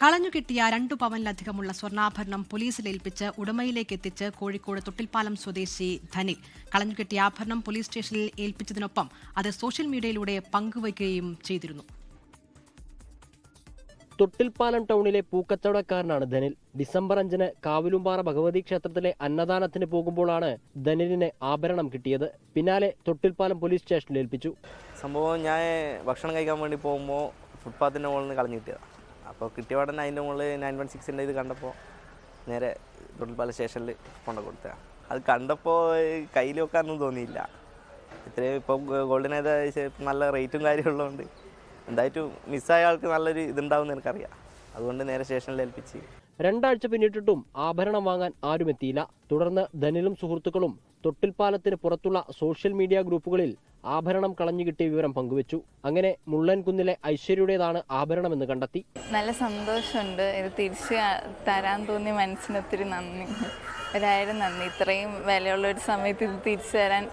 കളഞ്ഞുകിട്ടിയ രണ്ടു പവനിലധികമുള്ള സ്വർണാഭരണം പോലീസിൽ ഏൽപ്പിച്ച് ഉടമയിലേക്ക് എത്തിച്ച് കോഴിക്കോട് തൊട്ടിൽപ്പാലം സ്വദേശി ധനിൽ കളഞ്ഞുകിട്ടിയ ആഭരണം പോലീസ് സ്റ്റേഷനിൽ ഏൽപ്പിച്ചതിനൊപ്പം അത് സോഷ്യൽ മീഡിയയിലൂടെ പങ്കുവയ്ക്കുകയും ചെയ്തിരുന്നു. തൊട്ടിൽപ്പാലം ടൗണിലെ പൂക്കച്ചവടക്കാരനാണ് ധനിൽ. ഡിസംബർ അഞ്ചിന് കാവിലുംപാറ ഭഗവതി ക്ഷേത്രത്തിലെ അന്നദാനത്തിന് പോകുമ്പോഴാണ് ധനിലിന് ആഭരണം കിട്ടിയത്. പിന്നാലെ തൊട്ടിൽപ്പാലം പോലീസ് സ്റ്റേഷനിൽ ഏൽപ്പിച്ചു. സംഭവം ഞാൻ ഭക്ഷണം കഴിക്കാൻ വേണ്ടി പോകുമ്പോൾ ഫുട്പാത്തിന്റെ മുകളിൽ നിന്ന് കളഞ്ഞു കിട്ടിയതാണ് അപ്പോൾ കിട്ടിയ ഉടനെ അതിന്റെ മുകളിൽ നയൻ വൺ സിക്സിന്റെ ഇത് കണ്ടപ്പോൾ നേരെ തൊട്ടിൽപ്പാല സ്റ്റേഷനിൽ കൊണ്ടു കൊടുത്ത അത് കണ്ടപ്പോൾ കയ്യിൽ വെക്കാനൊന്നും തോന്നിയില്ല. ഇത്രയും ഇപ്പം ഗോൾഡിന് ഏകദേശം നല്ല റേറ്റും കാര്യമുള്ളതുകൊണ്ട് എന്തായിട്ടും മിസ്സായ ആൾക്ക് നല്ലൊരു ഇതുണ്ടാവും എനിക്കറിയാം. അതുകൊണ്ട് നേരെ സ്റ്റേഷനിൽ ഏൽപ്പിച്ച് രണ്ടാഴ്ച പിന്നിട്ടിട്ടും ആഭരണം വാങ്ങാൻ ആരുമെത്തിയില്ല തുടർന്ന് ധനിലും സുഹൃത്തുക്കളും തൊട്ടിൽപ്പാലത്തിന് പുറത്തുള്ള സോഷ്യൽ മീഡിയ ഗ്രൂപ്പുകളിൽ ആഭരണം കളഞ്ഞു കിട്ടിയ വിവരം പങ്കുവച്ചു. അങ്ങനെ മുള്ളൻകുന്നിലെ ഐശ്വര്യയുടേതാണ് ആഭരണമെന്ന് കണ്ടെത്തി. നല്ല സന്തോഷമുണ്ട്. ഇത് തിരിച്ചു തരാൻ തോന്നിയ മനസ്സിന് ഒത്തിരി നന്ദി. ഒരായിരം നന്ദി. ഇത്രയും വിലയുള്ള ഒരു സമയത്ത് ഇത് തിരിച്ചു തരാൻ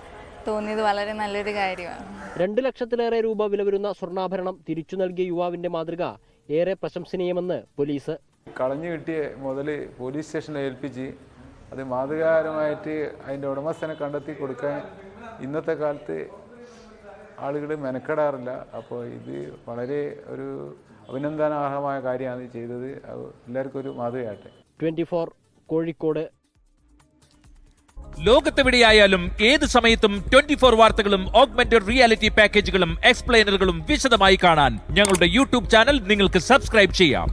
തോന്നിയത് വളരെ നല്ലൊരു കാര്യമാണ്. രണ്ടു ലക്ഷത്തിലേറെ രൂപ വില വരുന്ന സ്വർണാഭരണം തിരിച്ചു നൽകിയ യുവാവിന്റെ മാതൃക ഏറെ പ്രശംസനീയമെന്ന് പോലീസ് കളഞ്ഞു കിട്ടിയ മുതൽ പോലീസ് സ്റ്റേഷനിൽ ഏൽപ്പിച്ച് അത് മാതൃകാപരമായിട്ട് അതിന്റെ ഉടമസ്ഥനെ കണ്ടെത്തി കൊടുക്കാൻ ഇന്നത്തെ കാലത്ത് ആളുകൾ മെനക്കെടാറില്ല. അപ്പോൾ ഇത് വളരെ ഒരു അഭിനന്ദനാർഹമായ കാര്യമാണ് ചെയ്തത്. അത് എല്ലാവർക്കും ഒരു മാതൃകയാട്ടെ ട്വന്റി കോഴിക്കോട്. ലോകത്തെവിടെയായാലും ഏത് സമയത്തും ട്വന്റി ഫോർ വാർത്തകളും ഓഗ്മെന്റഡ് റിയാലിറ്റി പാക്കേജുകളും എക്സ്പ്ലെയിനറുകളും വിശദമായി കാണാൻ ഞങ്ങളുടെ യൂട്യൂബ് ചാനൽ നിങ്ങൾക്ക് സബ്സ്ക്രൈബ് ചെയ്യാം.